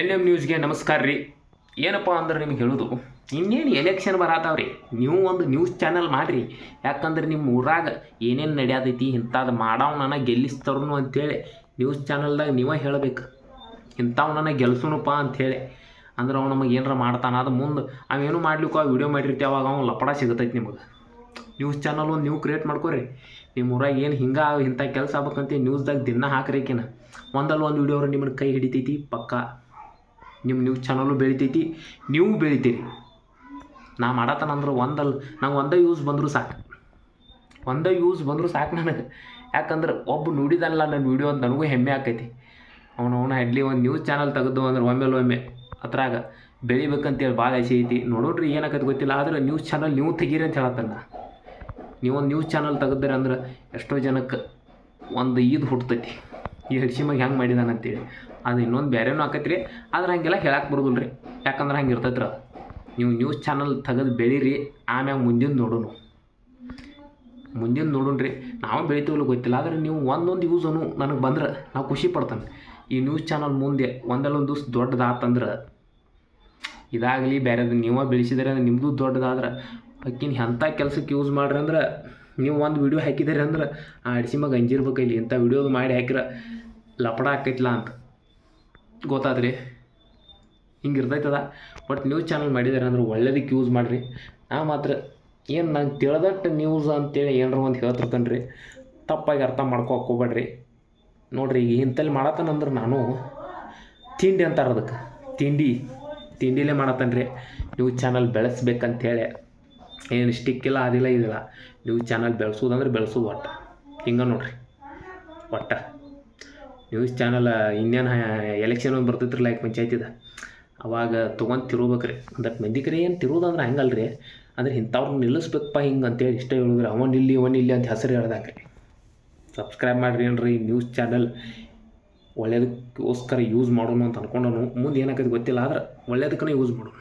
N M ನ್ಯೂಸ್ಗೆ ನಮಸ್ಕಾರ ರೀ. ಏನಪ್ಪ ಅಂದ್ರೆ ನಿಮ್ಗೆ ಹೇಳೋದು, ಇನ್ನೇನು ಎಲೆಕ್ಷನ್ ಬರತ್ತಾವ್ರಿ ನೀವು ಒಂದು ನ್ಯೂಸ್ ಚಾನಲ್ ಮಾಡಿರಿ. ಯಾಕಂದ್ರೆ ನಿಮ್ಮ ಊರಾಗ ಏನೇನು ನಡೆಯತೈತಿ ಇಂಥದ್ದು ಮಾಡವ್ನ ಗೆಲ್ಲಿಸ್ತಾರನು ಅಂತೇಳಿ ನ್ಯೂಸ್ ಚಾನಲ್ದಾಗ ನೀವೇ ಹೇಳಬೇಕು. ಇಂಥವ್ನ ಗೆಲ್ಸೋಣಪ್ಪ ಅಂಥೇಳಿ ಅಂದ್ರೆ ಅವ್ನು ನಮಗೆ ಏನಾರ ಮಾಡ್ತಾನೆ ಅದು ಮುಂದೆ ಅವೇನು ಮಾಡ್ಲಿಕ್ಕೆ ಆ ವೀಡಿಯೋ ಮಾಡಿರ್ತೀವಿ, ಅವಾಗ ಅವ್ನು ಲಪಡ ಸಿಗತೈತಿ ನಿಮಗೆ. ನ್ಯೂಸ್ ಚಾನಲ್ ಒಂದು ನೀವು ಕ್ರಿಯೇಟ್ ಮಾಡ್ಕೊರಿ. ನಿಮ್ಮ ಊರಾಗ ಏನು ಹಿಂಗೆ ಇಂಥ ಕೆಲಸ ಆಗ್ಬೇಕಂತ ನ್ಯೂಸ್ದಾಗ ದಿನ ಹಾಕ್ರಿಕಿನ ಒಂದಲ್ಲ ಒಂದು ವಿಡಿಯೋ ನಿಮ್ಮನ್ನು ಕೈ ಹಿಡಿತೈತಿ, ಪಕ್ಕ. ನಿಮ್ಮ ನ್ಯೂಸ್ ಚಾನಲು ಬೆಳಿತೈತಿ, ನೀವು ಬೆಳಿತೀರಿ. ನಾ ಮಾಡತ್ತನಂದ್ರೆ ಒಂದಲ್ಲ, ನಂಗೆ ಒಂದೇ ಯೂಸ್ ಬಂದರೂ ಸಾಕು. ಒಂದೇ ಯೂಸ್ ಬಂದರೂ ಸಾಕು ನನಗೆ. ಯಾಕಂದ್ರೆ ಒಬ್ಬ ನೋಡಿದಲ್ಲ ನನ್ನ ವಿಡಿಯೋ ಅಂತ ನನಗೂ ಹೆಮ್ಮೆ ಆಕೈತಿ. ಅವನು ಅವನು ಹೆಡ್ಲಿ ಒಂದು ನ್ಯೂಸ್ ಚಾನಲ್ ತೆಗೆದು ಅಂದ್ರೆ ಒಮ್ಮೆಲೆ ಒಮ್ಮೆ ಅದ್ರಾಗ ಬೆಳಿಬೇಕಂತೇಳಿ ಭಾಳ ಆಸೆ ಐತಿ. ನೋಡೋಡ್ರಿ ಏನಾಗತ್ತೆ ಗೊತ್ತಿಲ್ಲ, ಆದ್ರೆ ನ್ಯೂಸ್ ಚಾನಲ್ ನೀವು ತೆಗೀರಿ ಅಂತ ಹೇಳತ್ತಲ್ಲ ನೀವು ಒಂದು ನ್ಯೂಸ್ ಚಾನಲ್ ತೆಗೆದ್ರಿ ಅಂದ್ರೆ ಎಷ್ಟೋ ಜನಕ್ಕೆ ಒಂದು ಈದ್ ಹುಟ್ಟತೈತಿ ಈ ಹಡ್ಸಿಮಾಗ ಹೆಂಗೆ ಮಾಡಿದಾನ ಅಂತೇಳಿ. ಅದು ಇನ್ನೊಂದು ಬೇರೆನೂ ಆಕೈತಿ ರೀ ಆದ್ರೆ ಹಂಗೆಲ್ಲ ಹೇಳಕ್ಕೆ ಬರೋದಿಲ್ಲ ರೀ ಯಾಕಂದ್ರೆ ಹಂಗೆ ಇರ್ತೈತ್ರ. ನೀವು ನ್ಯೂಸ್ ಚಾನಲ್ ತೆಗೆದು ಬೆಳೀರಿ, ಆಮ್ಯಾಗ ಮುಂದಿನ ನೋಡೋನು. ಮುಂದಿನ ರೀ ನಾವು ಬೆಳಿತೀವಲ್ಲ ಗೊತ್ತಿಲ್ಲ. ಆದರೆ ನೀವು ಒಂದೊಂದು ಯೂಸನು ನನಗೆ ಬಂದ್ರೆ ನಾವು ಖುಷಿ ಪಡ್ತಾನೆ. ಈ ನ್ಯೂಸ್ ಚಾನಲ್ ಮುಂದೆ ಒಂದಲ್ಲೊಂದು ದಿವ್ಸ ದೊಡ್ಡದಾತಂದ್ರೆ, ಇದಾಗಲಿ ಬೇರೆದು ನೀವೇ ಬೆಳೆಸಿದ್ರೆ ಅಂದ್ರೆ ನಿಮ್ಮದು ದೊಡ್ಡದಾದ್ರೆ ಅಕ್ಕಿನ ಎಂಥ ಕೆಲಸಕ್ಕೆ ಯೂಸ್ ಮಾಡ್ರಿ ಅಂದ್ರೆ ನೀವು ಒಂದು ವಿಡಿಯೋ ಹಾಕಿದ್ದೀರಿ ಅಂದ್ರೆ, ಆ ಅಡಿಸಿ ಮಗ ಅಂಜಿರ್ಬೇಕು ಇಲ್ಲಿ ಇಂಥ ವಿಡಿಯೋದು ಮಾಡಿ ಹಾಕಿರ, ಲಪಡ ಹಾಕೈತಿಲ್ಲ ಅಂತ. ಗೊತ್ತಾದ್ರಿ ಹಿಂಗೆ ಇರ್ತೈತದ? ಬಟ್ ನ್ಯೂಸ್ ಚಾನಲ್ ಮಾಡಿದಾರೆ ಅಂದ್ರೆ ಒಳ್ಳೇದಕ್ಕೆ ಯೂಸ್ ಮಾಡಿರಿ. ನಾ ಮಾತ್ರ ಏನು ನಂಗೆ ತಿಳ್ದಟ್ಟು ನ್ಯೂಸ್ ಅಂತೇಳಿ ಏನಾರ ಒಂದು ಹೇಳ್ತಿರ್ತಾನೆ ತಪ್ಪಾಗಿ ಅರ್ಥ ಹೋಗ್ಬೇಡ್ರಿ. ನೋಡ್ರಿ, ಈಗ ಇಂಥಲ್ಲಿ ಮಾಡತ್ತಾನಂದ್ರೆ ನಾನು ತಿಂಡಿ ಅಂತಾರೆ ಅದಕ್ಕೆ. ತಿಂಡಿ, ತಿಂಡಿಲೇ ಮಾಡತ್ತಾನೆ ರೀ ನ್ಯೂಸ್ ಚಾನಲ್ ಬೆಳೆಸ್ಬೇಕಂತೇಳಿ. ಏನು ಸ್ಟಿಕ್ ಇಲ್ಲ ಅದಿಲ್ಲ ಇದಿಲ್ಲ. ನ್ಯೂಸ್ ಚಾನಲ್ ಬೆಳೆಸೋದಂದ್ರೆ ಬೆಳೆಸೋದು ಒಟ್ಟು. ಹಿಂಗೆ ನೋಡ್ರಿ. ಒಟ್ಟು. ನ್ಯೂಸ್ ಚಾನಲ್ ಇನ್ನೇನು ಎಲೆಕ್ಷನ್ ಒಂದು ಬರ್ತೈತ್ರಿ ಲೈಕ್ ಪಂಚಾಯತಿದ. ಅವಾಗ ತೊಗೊಂಡು ತಿರುಬೇಕ್ರಿ. ದಟ್ ಮಂದಿ ಕರೆ ಏನು ತಿರುವುದಂದ್ರೆ ಹಂಗಲ್ರಿ. ಅಂದರೆ ಇಂಥವ್ರನ್ನ ನಿಲ್ಲಿಸ್ಬೇಕಪ್ಪ ಹಿಂಗೆ ಅಂತೇಳಿ ಇಷ್ಟ ಹೇಳಿದ್ರೆ. ಅವನ್ ಇಲ್ಲಿ ಅವನ್ ಇಲ್ಲಿ ಅಂತ ಹೆಸರು ಹೇಳ್ದಂಗೆ ರೀ ಸಬ್ಸ್ಕ್ರೈಬ್ ಮಾಡಿರಿ ಏನ್ರಿ ನ್ಯೂಸ್ ಚಾನಲ್ ಒಳ್ಳೇದಕ್ಕೋಸ್ಕರ ಯೂಸ್ ಮಾಡೋಣ ಅಂತ ಅನ್ಕೊಂಡನು ಮುಂದೆ ಏನಾಗೈತೆ ಗೊತ್ತಿಲ್ಲ, ಆದ್ರೆ ಒಳ್ಳೇದಕ್ಕನೇ ಯೂಸ್ ಮಾಡೋಣ